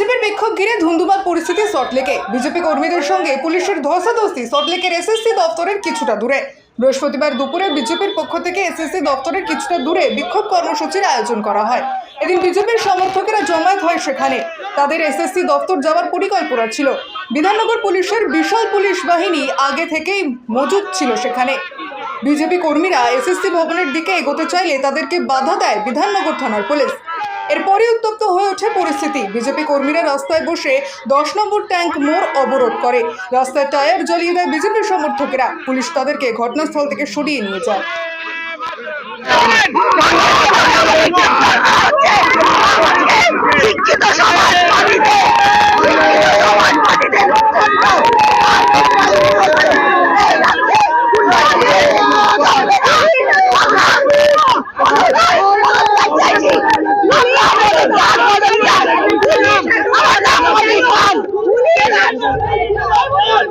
বিজেপির বিক্ষোভ ঘিরে ধুন্ধুমার পরিস্থিতি সল্টলেকে। বিজেপি কর্মীদের সঙ্গে পুলিশের ধস্তাধস্তি সল্টলেকের এসএসসি দপ্তরের কিছুটা দূরে। বৃহস্পতিবার দুপুরে বিজেপির পক্ষ থেকে এসএসসি দপ্তরের কিছুটা দূরে বিক্ষোভ কর্মসূচির আয়োজন করা হয়। এদিন বিজেপির সমর্থকেরা জমায়েত হয় সেখানে। তাদের এসএসসি দপ্তর যাওয়ার পরিকল্পনা ছিল। বিধাননগর পুলিশের বিশাল পুলিশ বাহিনী আগে থেকেই মজুদ ছিল সেখানে। বিজেপি কর্মীরা এসএসসি ভবনের দিকে এগোতে চাইলে তাদেরকে বাধা দেয় বিধাননগর থানার পুলিশ। এরপরে উত্তপ্ত হয়ে ওঠে পরিস্থিতি বিজেপি কর্মীরা রাস্তায় বসে দশ নম্বর ট্যাঙ্ক মোড় অবরোধ করে রাস্তায় টায়ার জ্বালিয়ে দেয় বিজেপির সমর্থকেরা পুলিশ তাদেরকে ঘটনাস্থল থেকে সরিয়ে নিয়ে যায় শিক্ষিত সমাজ অবরোধ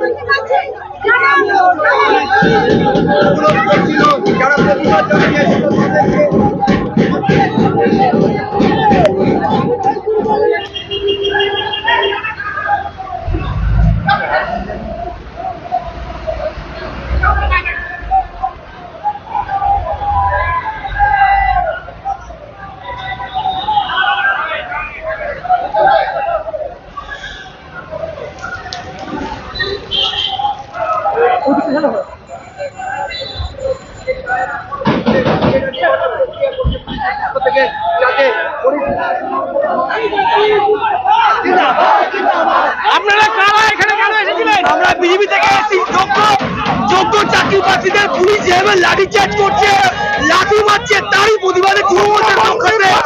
থেকে যাতে আপনারা কারা এখানে কেন এসেছিলেন? আমরা বিজেপি থেকে এসেছি। যোগ্য যোগ্য চাকরি প্রার্থীদের পুলিশ যেভাবে লাঠি চার্জ করছে লাঠি মারছে তারই প্রতিবাদে তৃণমূলের সংখ্যা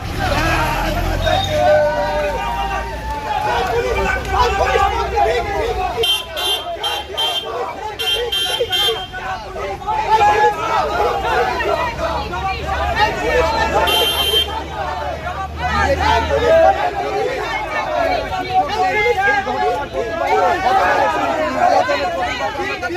ঘটনার প্রতিবাদে